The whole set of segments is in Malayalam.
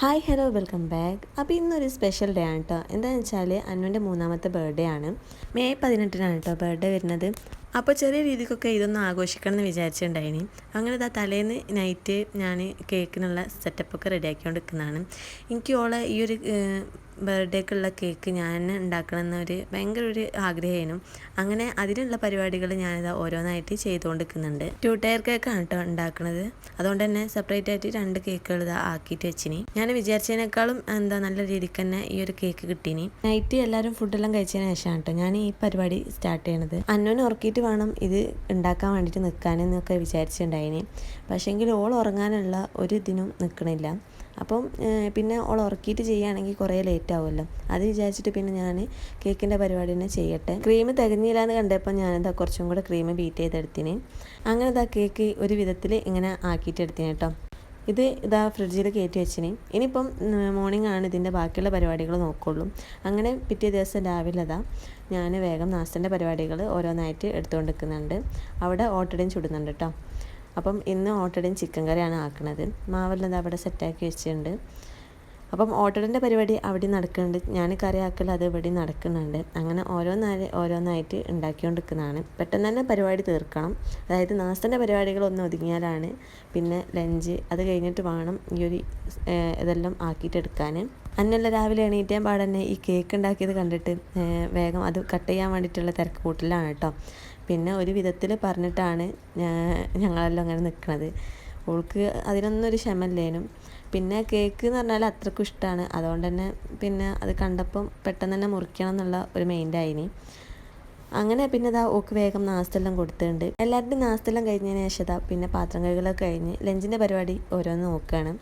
ഹായ് ഹലോ വെൽക്കം ബാക്ക് അപ്പോൾ ഇന്നൊരു സ്പെഷ്യൽ ഡേ ആണ് കേട്ടോ എന്താണെന്ന് വെച്ചാൽ അന്നുവിന്റെ മൂന്നാമത്തെ ബർത്ത്ഡേ ആണ്. മെയ് പതിനെട്ടിനാണ് കേട്ടോ ബർത്ത്ഡേ വരുന്നത്. അപ്പോൾ ചെറിയ രീതിക്കൊക്കെ ഇതൊന്ന് ആഘോഷിക്കണം എന്ന് വിചാരിച്ചിട്ടുണ്ടായിനി. അങ്ങനെ ഇതാ തലേന്ന് നൈറ്റ് ഞാൻ കേക്കിനുള്ള സെറ്റപ്പൊക്കെ റെഡിയാക്കിക്കൊണ്ട് നിൽക്കുന്നതാണ് എനിക്ക് ഓളെ ഈ ഒരു ബർത്ത്ഡേക്കുള്ള കേക്ക് ഞാൻ ഉണ്ടാക്കണം എന്നൊരു ഭയങ്കര ഒരു ആഗ്രഹമായിരുന്നു. അങ്ങനെ അതിനുള്ള പരിപാടികൾ ഞാനിത് ഓരോന്നായിട്ട് ചെയ്തുകൊണ്ട് നിൽക്കുന്നുണ്ട് ടു ടയർ കേക്കാണ് കേട്ടോ ഉണ്ടാക്കുന്നത് അതുകൊണ്ട് തന്നെ സെപ്പറേറ്റ് ആയിട്ട് രണ്ട് കേക്കുകൾ ഇതാ ആക്കിയിട്ട് വെച്ചിനി. ഞാൻ വിചാരിച്ചതിനേക്കാളും എന്താ നല്ല രീതിക്ക് തന്നെ ഈ ഒരു കേക്ക് കിട്ടീനി. നൈറ്റ് എല്ലാവരും ഫുഡെല്ലാം കഴിച്ചതിന് ശേഷമാണ് കേട്ടോ ഞാൻ ഈ പരിപാടി സ്റ്റാർട്ട് ചെയ്യണത്. അന്നോനെ ഉറക്കിയിട്ട് വേണം ഇത് ഉണ്ടാക്കാൻ വേണ്ടിയിട്ട് നിൽക്കാനെന്നൊക്കെ വിചാരിച്ചിട്ടുണ്ടായിന്. പക്ഷേങ്കിൽ ഓൾ ഉറങ്ങാനുള്ള ഒരു ഇതിനും നിൽക്കണില്ല. അപ്പം പിന്നെ ഓൾ ഉറക്കിയിട്ട് ചെയ്യുകയാണെങ്കിൽ കുറേ ലേറ്റ് ആവുമല്ലോ. അത് വിചാരിച്ചിട്ട് പിന്നെ ഞാൻ കേക്കിന്റെ പരിപാടി തന്നെ ചെയ്യട്ടെ. ക്രീം തികഞ്ഞില്ല എന്ന് കണ്ടപ്പോൾ ഞാനിതാ കുറച്ചും കൂടെ ക്രീം ബീറ്റ് ചെയ്തെടുത്തിന്. അങ്ങനെ ഇതാ കേക്ക് ഒരു വിധത്തിൽ ഇങ്ങനെ ആക്കിയിട്ടെടുത്തിന് കേട്ടോ. ഇത് ഇതാ ഫ്രിഡ്ജിൽ കയറ്റി വെച്ചിന്. ഇനിയിപ്പം മോർണിംഗ് ആണ് ഇതിന്റെ ബാക്കിയുള്ള പരിപാടികൾ നോക്കുള്ളൂ. അങ്ങനെ പിറ്റേ ദിവസം രാവിലെ അതാ ഞാൻ വേഗം നാസ്തന്റെ പരിപാടികൾ ഓരോന്നായിട്ട് എടുത്തുകൊണ്ട് നിൽക്കുന്നുണ്ട് അവിടെ ഓട്ടടയും ചുടുന്നുണ്ട് കേട്ടോ അപ്പം ഇന്ന് ഓട്ടടയും ചിക്കൻ കറിയാണ് ആക്കുന്നത് മാവെല്ലാം അവിടെ സെറ്റാക്കി വെച്ചിട്ടുണ്ട്. അപ്പം ഓട്ടടിന്റെ പരിപാടി അവിടെ നടക്കുന്നുണ്ട്. ഞാൻ കറി ആക്കൽ അത് ഇവിടെ നടക്കുന്നുണ്ട്. അങ്ങനെ ഓരോന്നായി ഓരോന്നായിട്ട് ഉണ്ടാക്കിക്കൊണ്ടിരിക്കുന്നതാണ്. പെട്ടെന്ന് തന്നെ പരിപാടി തീർക്കണം. അതായത് നാസ്തന്റെ പരിപാടികളൊന്നും ഒതുങ്ങിയാലാണ് പിന്നെ ലഞ്ച് അത് കഴിഞ്ഞിട്ട് വേണം ഈ ഒരു ഇതെല്ലാം ആക്കിയിട്ടെടുക്കാൻ. അന്നല്ല രാവിലെ എണീറ്റാൻ പാടന്നെ ഈ കേക്ക് ഉണ്ടാക്കിയത് കണ്ടിട്ട് വേഗം അത് കട്ട് ചെയ്യാൻ വേണ്ടിയിട്ടുള്ള തിരക്ക് കൂട്ടിലാണ് കേട്ടോ. പിന്നെ ഒരു വിധത്തിൽ പറഞ്ഞിട്ടാണ് ഞങ്ങളെല്ലാം അങ്ങനെ നിൽക്കുന്നത് ഓൾക്ക് അതിനൊന്നും ഒരു ക്ഷമല്ലേനും പിന്നെ കേക്ക് എന്ന് പറഞ്ഞാൽ അത്രക്കും ഇഷ്ടമാണ് അതുകൊണ്ട് തന്നെ പിന്നെ അത് കണ്ടപ്പം പെട്ടെന്ന് തന്നെ മുറിക്കണം എന്നുള്ള ഒരു മൈൻഡായിനി. അങ്ങനെ പിന്നെ ഇതാ ഓക്ക് വേഗം നാസ്തെല്ലാം കൊടുത്തിട്ടുണ്ട് എല്ലാവരുടെയും നാസ്തെല്ലാം കഴിഞ്ഞതിന് ശേഷം ഇതാ പിന്നെ പാത്രം കഴുകലൊക്കെ കഴിഞ്ഞ് ലഞ്ചിന്റെ പരിപാടി ഓരോന്ന് നോക്കുകയാണ്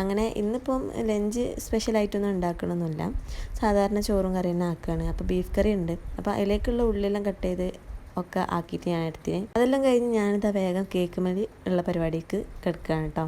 അങ്ങനെ ഇന്നിപ്പം ലഞ്ച് സ്പെഷ്യലായിട്ടൊന്നും ഉണ്ടാക്കണമെന്നില്ല സാധാരണ ചോറും കറി തന്നെ ആക്കുകയാണ് അപ്പോൾ ബീഫ് കറി ഉണ്ട് അപ്പോൾ അതിലേക്കുള്ള ഉള്ളിലെല്ലാം കട്ട് ചെയ്ത് ഒക്കെ ആക്കിയിട്ട് ഞാൻ എടുത്തിന്. അതെല്ലാം കഴിഞ്ഞ് ഞാനിതാ വേഗം കേക്ക് മതി ഉള്ള പരിപാടിക്ക് കിടക്കുകയാണ് കേട്ടോ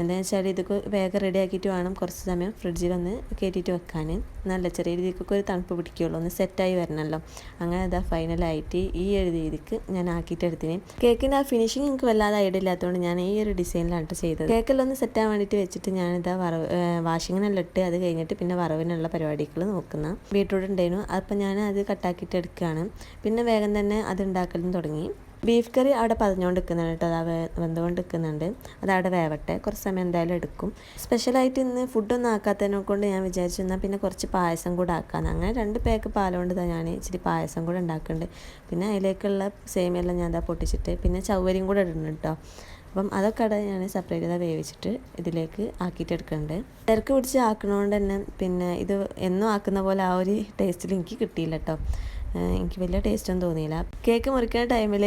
എന്താണെന്ന് വെച്ചാൽ ഇതൊക്കെ വേഗം റെഡി ആക്കിയിട്ട് വേണം കുറച്ച് സമയം ഫ്രിഡ്ജിൽ ഒന്ന് കയറ്റിയിട്ട് വെക്കാൻ നല്ല ചെറിയ രീതിക്കൊക്കെ ഒരു തണുപ്പ് പിടിക്കുകയുള്ളൂ ഒന്ന് സെറ്റായി വരണമല്ലോ അങ്ങനെ അതാ ഫൈനലായിട്ട് ഈ ഒരു രീതിക്ക് ഞാൻ ആക്കിയിട്ട് എടുത്തിന്. കേക്കിന്റെ ആ ഫിനിഷിങ് എനിക്ക് വല്ലാതെ ഐഡിയ ഇല്ലാത്തതുകൊണ്ട് ഞാൻ ഈ ഒരു ഡിസൈനിലാണ് ചെയ്തത്. കേക്കെല്ലാം ഒന്ന് സെറ്റാൻ വേണ്ടിയിട്ട് വെച്ചിട്ട് ഞാനിതാ വറവ് വാഷിങ്ങിനെല്ലാം ഇട്ട് അത് കഴിഞ്ഞിട്ട് പിന്നെ വറവിനുള്ള പരിപാടികൾ നോക്കുന്ന. ബീട്രൂട്ട് ഉണ്ടായിരുന്നു. അപ്പം ഞാൻ അത് കട്ടാക്കിയിട്ട് എടുക്കുകയാണ് പിന്നെ വേഗം തന്നെ അത് ഉണ്ടാക്കലും തുടങ്ങി. ബീഫ് കറി അവിടെ പതിഞ്ഞുകൊണ്ട് നിൽക്കുന്നുണ്ട് കേട്ടോ. അത് വെന്തുകൊണ്ട് നിൽക്കുന്നുണ്ട് അത് അവിടെ വേവട്ടെ. കുറച്ച് സമയം എന്തായാലും എടുക്കും. സ്പെഷ്യലായിട്ട് ഇന്ന് ഫുഡൊന്നും ആക്കാത്തതിനെ കൊണ്ട് ഞാൻ വിചാരിച്ചു എന്നാൽ പിന്നെ കുറച്ച് പായസം കൂടെ ആക്കാം അങ്ങനെ രണ്ട് പേക്ക് പാലുകൊണ്ട് ഞാൻ ഇച്ചിരി പായസം കൂടെ ഉണ്ടാക്കുന്നുണ്ട് പിന്നെ അതിലേക്കുള്ള സേമിയെല്ലാം ഞാൻ എന്താ പൊട്ടിച്ചിട്ട് പിന്നെ ചവ്വരിയും കൂടെ ഇടുന്നുണ്ട് കേട്ടോ. അപ്പം അതൊക്കെ അവിടെ ഞാൻ സെപ്പറേറ്റ് ചെയ്താൽ വേവിച്ചിട്ട് ഇതിലേക്ക് ആക്കിയിട്ട് എടുക്കുന്നുണ്ട് തിരക്ക് പിടിച്ച് ആക്കണോണ്ട് തന്നെ പിന്നെ ഇത് എന്നും ആക്കുന്ന പോലെ ആ ഒരു ടേസ്റ്റിൽ എനിക്ക് കിട്ടിയില്ല കേട്ടോ. എനിക്ക് വലിയ ടേസ്റ്റൊന്നും തോന്നിയില്ല. കേക്ക് മുറിക്കുന്ന ടൈമിൽ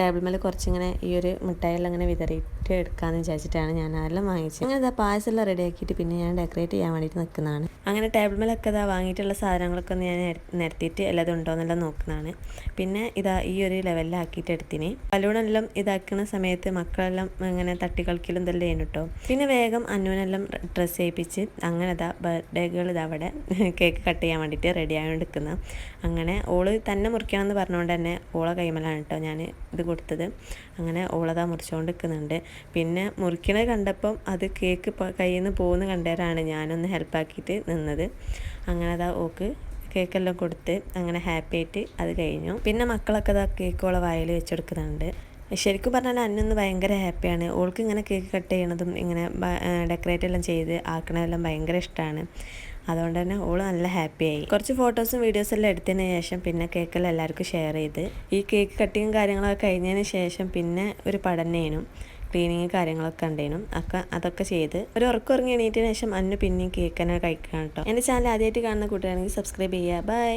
ടേബിൾ മേലെ കുറച്ചിങ്ങനെ ഈ ഒരു മിഠായിയെല്ലാം അങ്ങനെ വിതറിയിട്ട് എടുക്കാമെന്ന് വിചാരിച്ചിട്ടാണ് ഞാൻ അതെല്ലാം വാങ്ങിച്ചത്. അങ്ങനെ ഇതാ റെഡി ആക്കിയിട്ട് പിന്നെ ഞാൻ ഡെക്കറേറ്റ് ചെയ്യാൻ വേണ്ടിയിട്ട് നിൽക്കുന്നതാണ്. അങ്ങനെ ടേബിൾ മേലൊക്കെ ഇതാ വാങ്ങിയിട്ടുള്ള സാധനങ്ങളൊക്കെ ഒന്ന് ഞാൻ നിരത്തിയിട്ട് എല്ലാം ഉണ്ടോ എന്നെല്ലാം നോക്കുന്നതാണ്. പിന്നെ ഇതാ ഈ ഒരു ലെവലിലാക്കിയിട്ട് എടുത്തിന്. ബലൂണെല്ലാം ഇതാക്കുന്ന സമയത്ത് മക്കളെല്ലാം ഇങ്ങനെ തട്ടിക്കളിക്കലും ഇതെല്ലാം ചെയ്യുന്നു കേട്ടോ. പിന്നെ വേഗം അന്നുവിനെല്ലാം ഡ്രസ്സ് ചെയ്യിപ്പിച്ച് അങ്ങനെ ഇതാ ബർത്ത്ഡേകൾ ഇതവിടെ കേക്ക് കട്ട് ചെയ്യാൻ വേണ്ടിയിട്ട് റെഡി ആയോണ്ടിരിക്കുന്ന അങ്ങനെ ഓൾ തന്നെ മുറിക്കണമെന്ന് പറഞ്ഞുകൊണ്ട് തന്നെ ഓളെ കൈമലാണ് കേട്ടോ ഞാൻ ഇത് കൊടുത്തത്. അങ്ങനെ ഓളതാ മുറിച്ചുകൊണ്ട് നിൽക്കുന്നുണ്ട്. പിന്നെ മുറിക്കണത് കണ്ടപ്പം അത് കേക്ക് കയ്യിൽ നിന്ന് പോകുന്ന കണ്ടേരാണ് ഞാനൊന്ന് ഹെൽപ്പാക്കിയിട്ട് നിന്നത്. അങ്ങനെ അതാ ഓക്ക് കേക്കെല്ലാം കൊടുത്ത് അങ്ങനെ ഹാപ്പി ആയിട്ട് അത് കഴിഞ്ഞു. പിന്നെ മക്കളൊക്കെ അതാ കേക്കോളെ വായിൽ വെച്ചെടുക്കുന്നുണ്ട്. ശരിക്കും പറഞ്ഞാൽ അന്നൊന്ന് ഭയങ്കര ഹാപ്പിയാണ്. ഓൾക്ക് ഇങ്ങനെ കേക്ക് കട്ട് ചെയ്യണതും ഇങ്ങനെ ഡെക്കറേറ്റ് എല്ലാം ചെയ്ത് ആക്കണതെല്ലാം ഭയങ്കര ഇഷ്ടമാണ് അതുകൊണ്ട് തന്നെ ഓൾ നല്ല ഹാപ്പിയായി. കുറച്ച് ഫോട്ടോസും വീഡിയോസും എല്ലാം എടുത്തതിന് ശേഷം പിന്നെ കേക്കെല്ലാം എല്ലാവർക്കും ഷെയർ ചെയ്ത്. ഈ കേക്ക് കട്ടിങ്ങും കാര്യങ്ങളൊക്കെ കഴിഞ്ഞതിന് ശേഷം പിന്നെ ഒരു പഠനേനും ക്ലീനിങ് കാര്യങ്ങളൊക്കെ ഉണ്ടായിരുന്നു ഒക്കെ അതൊക്കെ ചെയ്ത് ഒരു ഉറക്കം ഉറങ്ങി എണീറ്റതിന് ശേഷം അന്ന് പിന്നെയും കേക്ക് തന്നെ കഴിക്കണം കേട്ടോ എന്റെ ചാനൽ ആദ്യമായിട്ട് കാണുന്ന കൂട്ടുകാരാണെങ്കിൽ സബ്സ്ക്രൈബ് ചെയ്യുക ബൈ